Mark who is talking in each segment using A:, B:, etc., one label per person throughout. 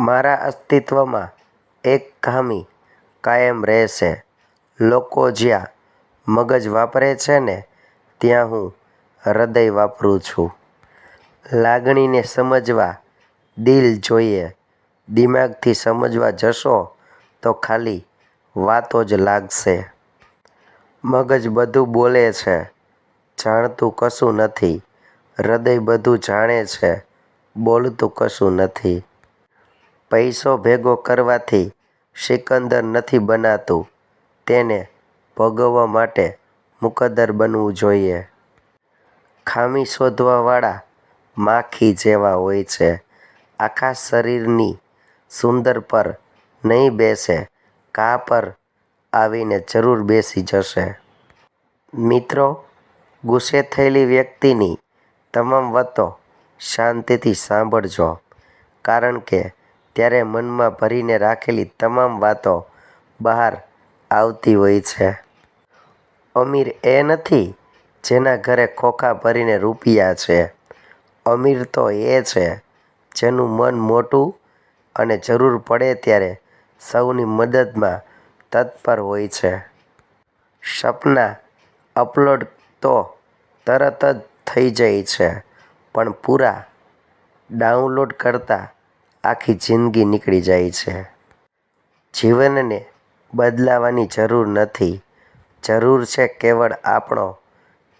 A: મારા અસ્તિત્વમાં એક ખામી કાયમ રહેશે. લોકો જ્યાં મગજ વાપરે છે ને ત્યાં હું હૃદય વાપરું છું. લાગણીને સમજવા દિલ જોઈએ. દિમાગથી સમજવા જશો તો ખાલી વાતો જ લાગશે. મગજ બધું બોલે છે, જાણતું કશું નથી. હૃદય બધું જાણે છે, બોલતું કશું નથી. પૈસો ભેગો કરવાથી સિકંદર નથી બનાતું, તેને ભોગવવા માટે મુકદ્દર બનવું જોઈએ. ખામી શોધવાવાળા માખી જેવા હોય છે. આખા શરીરની સુંદર પર નહીં બેસે, કા પર આવીને જરૂર બેસી જશે. મિત્રો, ગુસ્સે થયેલી વ્યક્તિની તમામ વાતો શાંતિથી સાંભળજો કારણ કે ત્યારે મનમાં ભરીને રાખેલી તમામ વાતો બહાર આવતી હોય છે. અમીર એ નથી જેના ઘરે ખોખા ભરીને રૂપિયા છે. અમીર તો એ છે જેનું મન મોટું અને જરૂર પડે ત્યારે સૌની મદદમાં તત્પર હોય છે. સપના અપલોડ તો તરત જ થઈ જાય છે, પણ પૂરા ડાઉનલોડ કરતાં આખી જિંદગી નીકળી જાય છે. જીવનને બદલાવાની જરૂર નથી, જરૂર છે કેવળ આપણો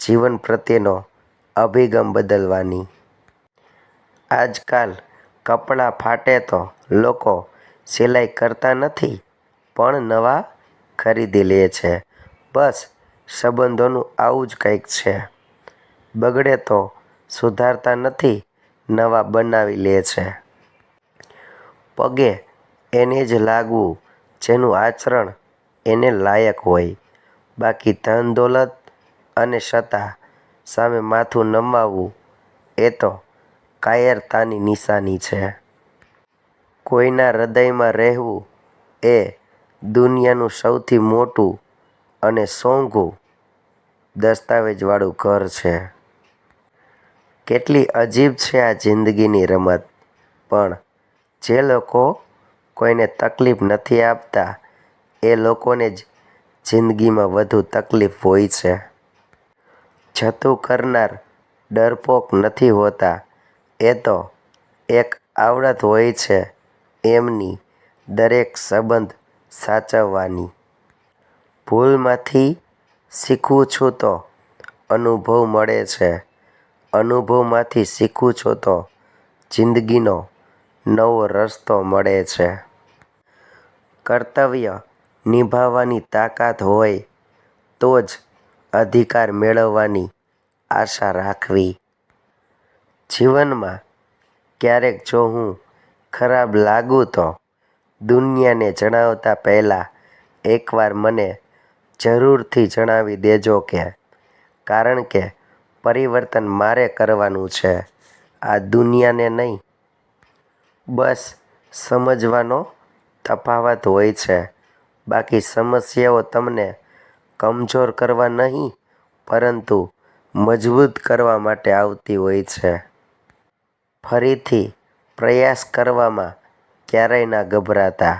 A: જીવન પ્રત્યેનો અભિગમ બદલવાની. આજકાલ કપડાં ફાટે તો લોકો સિલાઈ કરતા નથી પણ નવા ખરીદી લે છે. બસ સંબંધોનું આવું જ કંઈક છે. બગડે તો સુધારતા નથી નવા બનાવી લે છે. પગે એને જ લાગવું, જેનું આચરણ એને લાયક હોય. બાકી ધન દોલત અને સત્તા સામે માથું નમાવવું, એ તો કાયરતાની નિશાની છે. કોઈના હૃદયમાં રહેવું એ દુનિયાનું સૌથી મોટું અને સોંગું દસ્તાવેજવાળું ઘર છે. કેટલી અજીબ છે આ જિંદગીની રમત, પણ જે લોકો કોઈને તકલીફ નથી આપતા એ લોકોને જ જિંદગીમાં વધુ તકલીફ હોય છે. જતું કરનાર ડરપોક નથી હોતા એ તો એક આવડત હોય છે એમની દરેક સંબંધ સાચવવાની. ભૂલમાંથી શીખું છું તો અનુભવ મળે છે, અનુભવમાંથી શીખું છું તો જિંદગીનો નવો રસ્તો મળે છે. કર્તવ્ય નિભાવવાની તાકાત હોય તો જ અધિકાર મેળવવાની આશા રાખવી. જીવનમાં ક્યારેક જો હું ખરાબ લાગું તો દુનિયાને જણાવતા પહેલાં એકવાર મને જરૂરથી જણાવી દેજો કે, કારણ કે પરિવર્તન મારે કરવાનું છે આ દુનિયાને નહીં. બસ સમજવાનો તફાવત હોય છે બાકી સમસ્યાઓ તમને કમજોર કરવા નહીં, પરંતુ મજબૂત કરવા માટે આવતી હોય છે. ફરીથી પ્રયાસ કરવામાં ક્યારેય ના ગભરાતા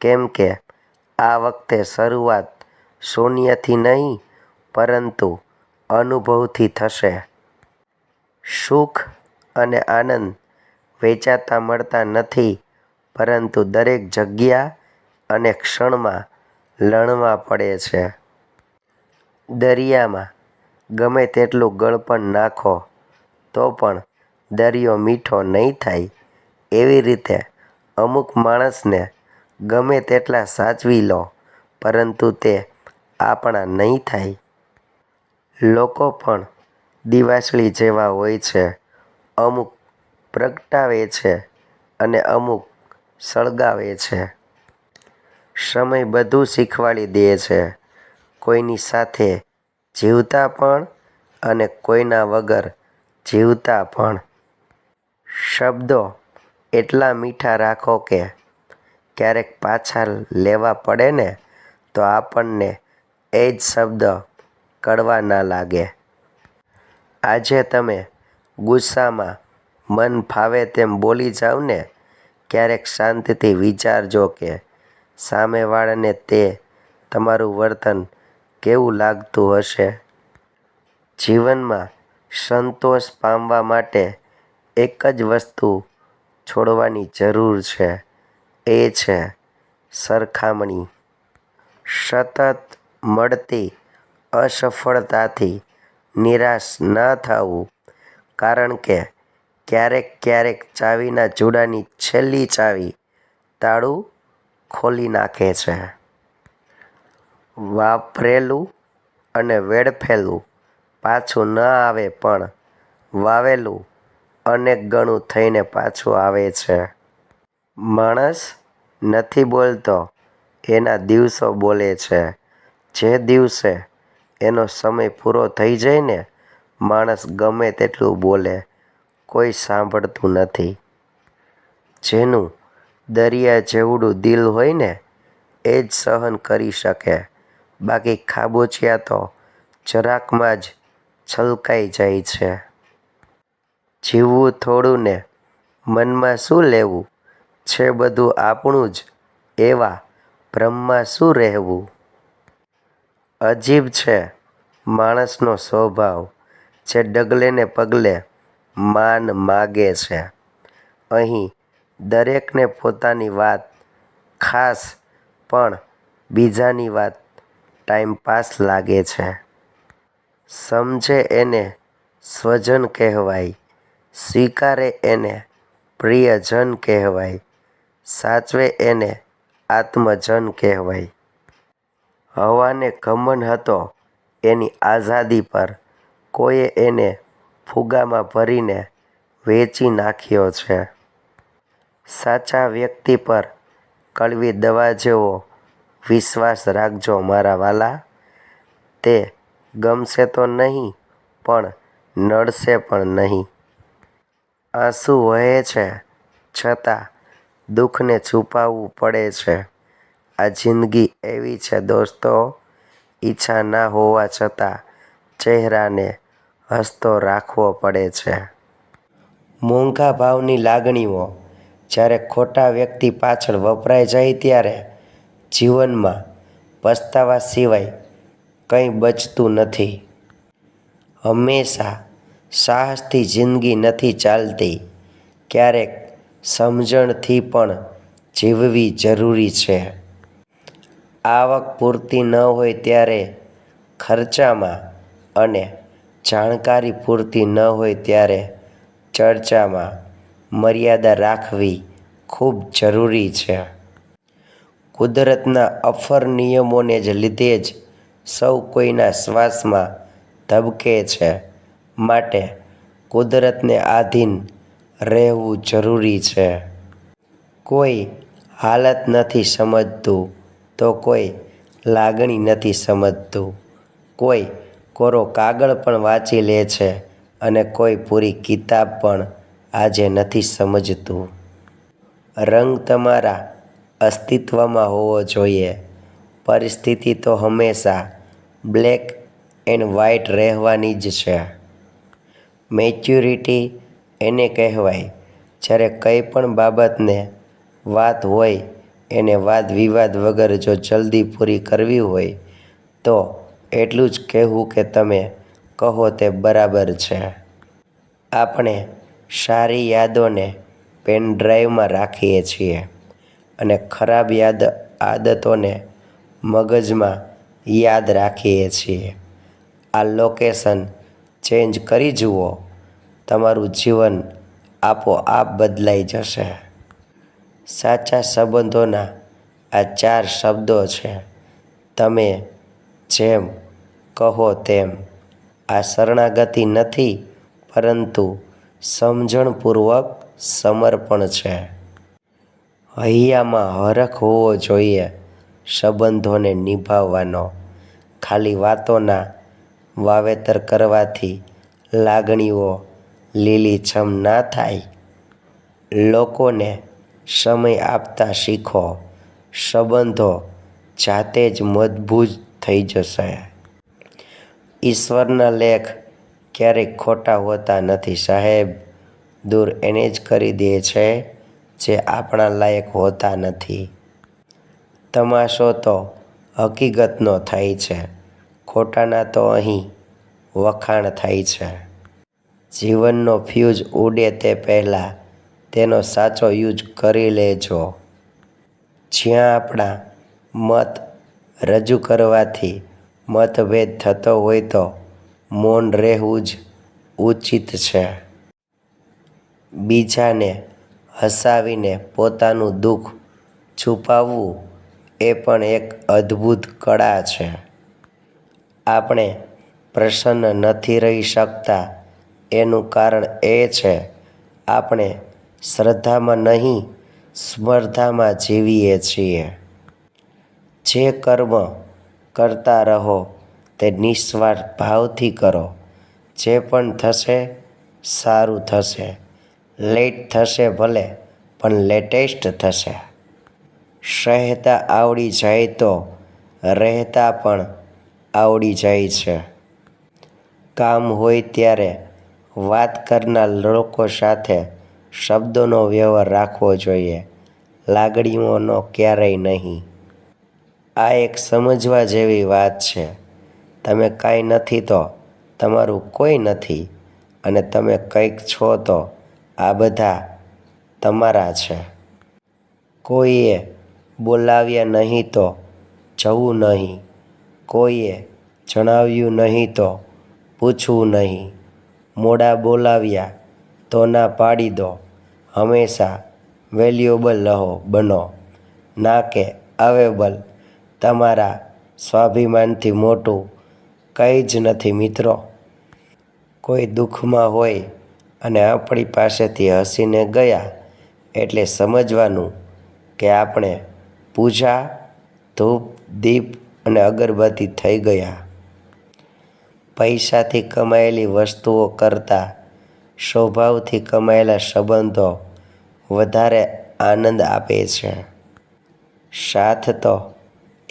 A: કેમ કે આ વખતે શરૂઆત શૂન્યથી નહીં, પરંતુ અનુભવથી થશે. સુખ અને આનંદ વેચાતા મળતા નથી, પરંતુ દરેક જગ્યા અને ક્ષણમાં લણવા પડે છે. દરિયામાં ગમે તેટલું ગળપણ નાખો, તો પણ દરિયો મીઠો નહીં થાય એવી રીતે અમુક માણસને ગમે તેટલા સાચવી લો, પરંતુ તે આપણા નહીં થાય. લોકો પણ દિવાસળી જેવા હોય છે અમુક પ્રગટાવે છે અને અમુક સળગાવે છે. સમય બધું શીખવાડી દે છે કોઈની સાથે જીવતા પણ અને કોઈના વગર જીવતા પણ. શબ્દો એટલા મીઠા રાખો કે ક્યારેક પાછા લેવા પડે ને તો આપણને એ જ શબ્દ કડવા ના લાગે. આજે તમે ગુસ્સામાં મન ફાવે તેમ બોલી જાવ ને, ક્યારેક શાંતિથી વિચારજો કે, સામેવાળાને તે તમારું વર્તન કેવું લાગતું હશે? જીવનમાં સંતોષ પામવા માટે એક જ વસ્તુ છોડવાની જરૂર છે, એ છે સરખામણી. સતત મળતી અસફળતાથી નિરાશ ન થવું, કારણ કે ક્યારેક ક્યારેક ચાવીના જોડાની છેલ્લી ચાવી તાળું ખોલી નાખે છે. વાપરેલું અને વેડફેલું પાછું ન આવે પણ વાવેલું અનેક ગણું થઈને પાછું આવે છે. માણસ નથી બોલતો, એના દિવસો બોલે છે. જે દિવસે એનો સમય પૂરો થઈ જાય ને, માણસ ગમે તેટલું બોલે. કોઈ સાંભળતું નથી. જેનું દરિયા જેવડું દિલ હોય ને, એ જ સહન કરી શકે. બાકી ખાબોચિયા તો જરાકમાં જ છલકાઈ જાય છે. જીવવું થોડું ને મનમાં શું લેવું? છે બધું આપણું જ, એવા બ્રહ્મમાં શું રહેવું? અજીબ છે માણસનો સ્વભાવ, જે ડગલે ને પગલે માન માગે છે. અહીં દરેકને પોતાની વાત ખાસ, પણ બીજાની વાત ટાઈમપાસ લાગે છે. સમજે એને સ્વજન કહેવાય, સ્વીકારે એને પ્રિયજન કહેવાય, સાચવે એને આત્મજન કહેવાય. હવાને ઘમંડ હતો એની આઝાદી પર, કોઈએ એને ફૂગામાં ભરીને વેચી નાખ્યો છે. સાચા વ્યક્તિ પર કડવી દવા જેવો વિશ્વાસ રાખજો મારા વાલા. તે ગમશે તો નહીં, પણ નડશે પણ નહીં. આંસુ વહે છે, છતાં દુઃખને છુપાવવું પડે છે. આ જિંદગી એવી છે દોસ્તો, ઈચ્છા ના હોવા છતાં ચહેરાને હસતો રાખવો પડે છે. મોંઘા ભાવની લાગણીઓ, જ્યારે ખોટા વ્યક્તિ પાછળ વપરાઈ જાય ત્યારે જીવનમાં પસ્તાવા સિવાય કંઈ બચતું નથી. હંમેશા સાહસથી જિંદગી નથી ચાલતી. ક્યારેક સમજણથી પણ જીવવી જરૂરી છે. આવક પૂરતી ન હોય ત્યારે ખર્ચામાં અને જાણકારી પૂરતી ન હોય ત્યારે ચર્ચામાં મર્યાદા રાખવી ખૂબ જરૂરી છે. કુદરતના અફર નિયમોને જ લીધે જ સૌ કોઈના શ્વાસમાં ધબકે છે. માટે કુદરતને આધીન રહેવું જરૂરી છે. કોઈ હાલત નથી સમજતું તો કોઈ લાગણી નથી સમજતું. કોઈ કોરો કાગળ પણ વાંચી લે છે અને કોઈ પૂરી કિતાબ પણ આજે નથી સમજતું. રંગ તમારા અસ્તિત્વમાં હોવો જોઈએ. પરિસ્થિતિ તો હંમેશા બ્લેક એન્ડ વ્હાઇટ રહેવાની જ છે. મેચ્યુરિટી એને કહેવાય. જ્યારે કંઈ પણ બાબતને વાત હોય, એને વાદ વિવાદ વગર જો જલ્દી પૂરી કરવી હોય, તો એટલું જ કહેવું કે તમે કહો તે બરાબર છે. આપણે સારી યાદોને પેન ડ્રાઈવમાં રાખીએ છીએ અને ખરાબ યાદ આદતોને મગજમાં યાદ રાખીએ છીએ. આ લોકેશન ચેન્જ કરી જુઓ. તમારું જીવન આપોઆપ બદલાઈ જશે. સાચા સંબંધોના આ ચાર શબ્દો છે. તમે જેમ કહો તેમ, આ શરણાગતિ નથી, પરંતુ સમજણપૂર્વક સમર્પણ છે. હૈયામાં હરખ હોવો જોઈએ, સંબંધોને નિભાવવાનો. ખાલી વાતોના વાવેતર કરવાથી લાગણીઓ લીલીછમ ના થાય. લોકોને સમય આપતા શીખો, સંબંધો જાતે જ મજબૂત થઈ જશે. ઈશ્વરના લેખ ક્યારેય ખોટા હોતા નથી. સાહેબ, દૂર એને જ કરી દે છે જે આપણા લાયક હોતા નથી. તમાશો તો હકીકતનો થાય છે. ખોટાના તો અહીં વખાણ થાય છે. જીવનનો ફ્યુઝ ઉડે તે પહેલાં તેનો સાચો યુઝ કરી લેજો. જ્યાં આપણા મત રજૂ કરવાથી મતભેદ થતો હોય તો મૌન રહેવું જ ઉચિત છે. બીજાને હસાવીને પોતાનું દુઃખ છુપાવવું એ પણ એક અદ્ભુત કળા છે. આપણે પ્રસન્ન નથી રહી શકતા એનું કારણ એ છે, આપણે શ્રદ્ધામાં નહીં, સ્પર્ધામાં જીવીએ છીએ. જે કર્મ કરતા રહો, તે નિસ્વાર્થ ભાવથી કરો. જે પણ થશે, સારું થશે. લેટ થશે ભલે, પણ લેટેસ્ટ થશે. સહેતા આવડી જાય તો, રહેતા પણ આવડી જાય છે. કામ હોય ત્યારે વાત કરનાર લોકો સાથે શબ્દોનો વ્યવહાર રાખવો જોઈએ. લાગણીઓનો ક્યારેય નહીં. આ એક સમજવા જેવી વાત છે. તમે કાંઈ નથી તો તમારું કોઈ નથી અને તમે કંઈક છો તો આ બધા તમારા છે. કોઈએ બોલાવ્યા નહીં તો જવું નહીં. કોઈએ જણાવ્યું નહીં તો પૂછવું નહીં. મોડા બોલાવ્યા તો ના પાડી દો. હંમેશા વેલ્યુએબલ રહો, બનો. ના કે અવેબલ તમારા સ્વાભિમાનથી મોટું કંઈ જ નથી, મિત્રો. કોઈ દુઃખમાં હોય અને આપણી પાસેથી હસીને ગયા એટલે સમજવાનું કે આપણે પૂજા, ધૂપ, દીપ અને અગરબત્તી થઈ ગયા. પૈસાથી કમાયેલી વસ્તુઓ કરતાં, સ્વભાવથી કમાયેલા સંબંધો વધારે આનંદ આપે છે. સાથ તો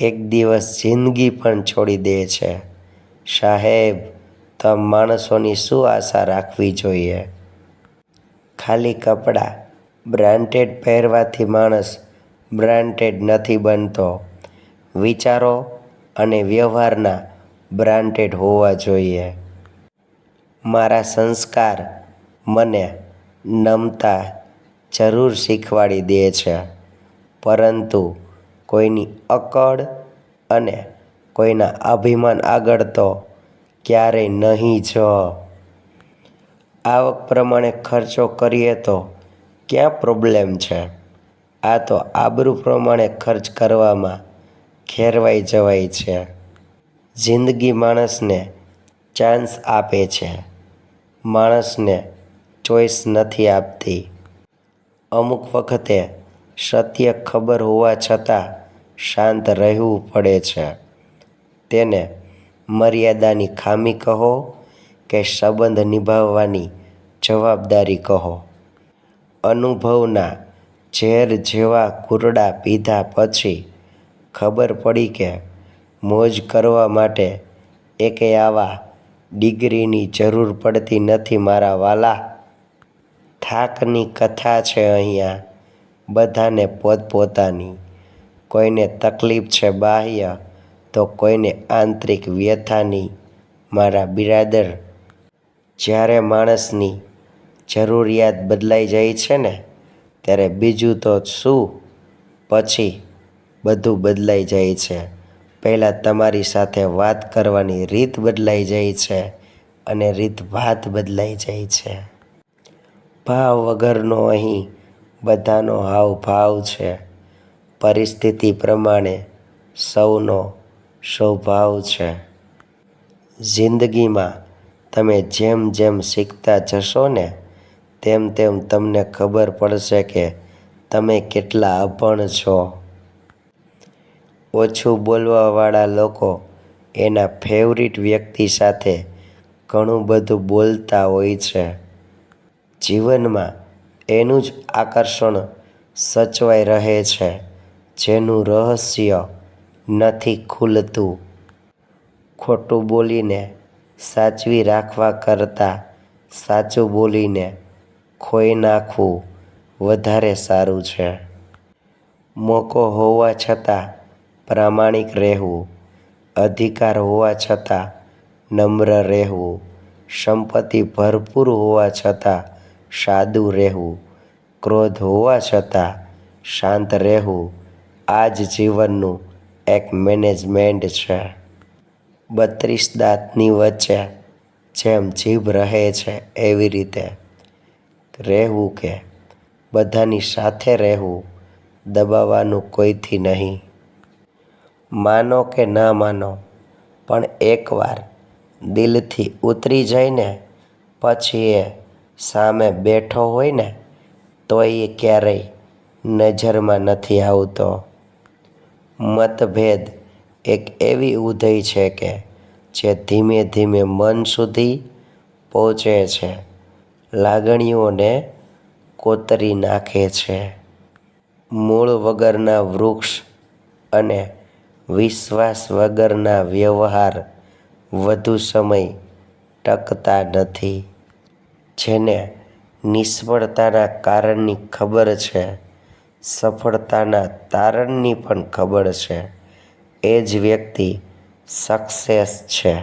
A: એક દિવસ જિંદગી પણ છોડી દે છે. સાહેબ, તો માણસોની શું આશા રાખવી જોઈએ? ખાલી કપડાં, બ્રાન્ડેડ પહેરવાથી માણસ બ્રાન્ડેડ નથી બનતો. વિચારો અને વ્યવહારના બ્રાન્ડેડ હોવા જોઈએ. મારા સંસ્કાર મને નમતા જરૂર શીખવાડી દે છે. પરંતુ કોઈની અકડ અને કોઈના અભિમાન આગળ તો ક્યારેય નહીં જ. આવક પ્રમાણે ખર્ચો કરીએ તો ક્યાં પ્રોબ્લેમ છે? આ તો આબરૂ પ્રમાણે ખર્ચ કરવામાં ખેરવાઈ જવાય છે. જિંદગી માણસને ચાન્સ આપે છે. માણસને ચોઈસ નથી આપતી. અમુક વખતે સત્ય ખબર હોવા છતાં શાંત રહેવું પડે છે. તેને મર્યાદાની ખામી કહો કે સંબંધ નિભાવવાની જવાબદારી કહો. અનુભવના ઝેર જેવા કુરડા પીધા પછી ખબર પડી કે મોજ કરવા માટે એકે આવા ડિગ્રીની જરૂર પડતી નથી મારા વાલા. થાકની કથા છે અહીંયા. બધાને પોતપોતાની. કોઈને તકલીફ છે બાહ્ય, તો કોઈને આંતરિક વ્યથાની. મારા બિરાદર, જ્યારે માણસની જરૂરિયાત બદલાઈ જાય છે ને, ત્યારે બીજું તો શું? પછી બધું બદલાઈ જાય છે. પહેલાં તમારી સાથે વાત કરવાની રીત બદલાઈ જાય છે અને રીત ભાત બદલાઈ જાય છે. ભાવ વગરનો અહીં બધાનો હાવભાવ છે. પરિસ્થિતિ પ્રમાણે સૌનો સ્વભાવ છે. જિંદગીમાં તમે જેમ જેમ શીખતા જશો ને, તેમ તેમ તમને ખબર પડશે કે તમે કેટલા અભણ છો. ઓછું બોલવાવાળા લોકો એના ફેવરિટ વ્યક્તિ સાથે ઘણું બધું બોલતા હોય છે. જીવનમાં એનું જ આકર્ષણ સચવાઈ રહે છે, જેનું રહસ્ય નથી ખુલતું. ખોટું બોલીને સાચવી રાખવા કરતાં સાચું બોલીને ખોઈ નાખવું વધારે સારું છે. મોકો હોવા છતાં પ્રામાણિક રહેવું, અધિકાર હોવા છતાં નમ્ર રહેવું, સંપત્તિ ભરપૂર હોવા છતાં સાદું રહેવું, ક્રોધ હોવા છતાં શાંત રહેવું આ જ જીવનનું એક મેનેજમેન્ટ છે. બત્રીસ દાંતની વચ્ચે જેમ જીભ રહે છે એવી રીતે રહેવું કે બધાની સાથે રહેવું દબાવવાનું કોઈથી નહીં. માનો કે ના માનો, પણ એકવાર દિલથી ઉતરી જઈને પછી એ સામે બેઠો હોય ને તો એ ક્યારેય નજરમાં નથી આવતો. મતભેદ એક એવી ઉદય છે કે, જે ધીમે ધીમે મન સુધી પહોંચે છે, લાગણીઓને કોતરી નાખે છે. મૂળ વગરના વૃક્ષ અને વિશ્વાસ વગરના વ્યવહાર વધુ સમય ટકતા નથી. જેને નિષ્ફળતાના કારણની ખબર છે, સફળતાના તારણની પણ ખબર છે, એ જ વ્યક્તિ સક્સેસ છે.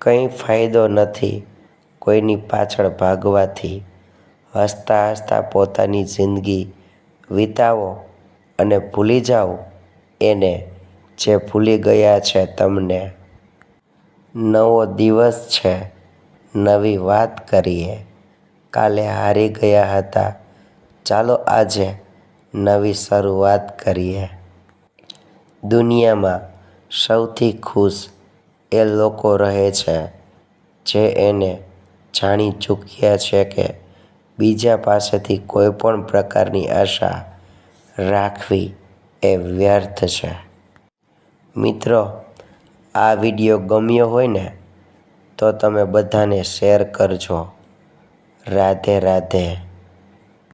A: કંઈ ફાયદો નથી કોઈની પાછળ ભાગવાથી. હસતા હસતા પોતાની જિંદગી વિતાવો અને ભૂલી જાઓ એને જે ભૂલી ગયા છે તમને. નવો દિવસ છે. નવી વાત કરીએ. કાલે હારી ગયા હતા. ચાલો આજે નવી શરૂઆત કરીએ. દુનિયામાં સૌથી ખુશ એ લોકો રહે છે જે એને જાણી ચૂક્યા છે કે બીજા પાસેથી કોઈ પણ પ્રકારની આશા રાખવી એ વ્યર્થ છે. મિત્રો, આ વીડિયો ગમ્યો હોય ને તો તમે બધાને શેર કરજો. રાધે રાધે.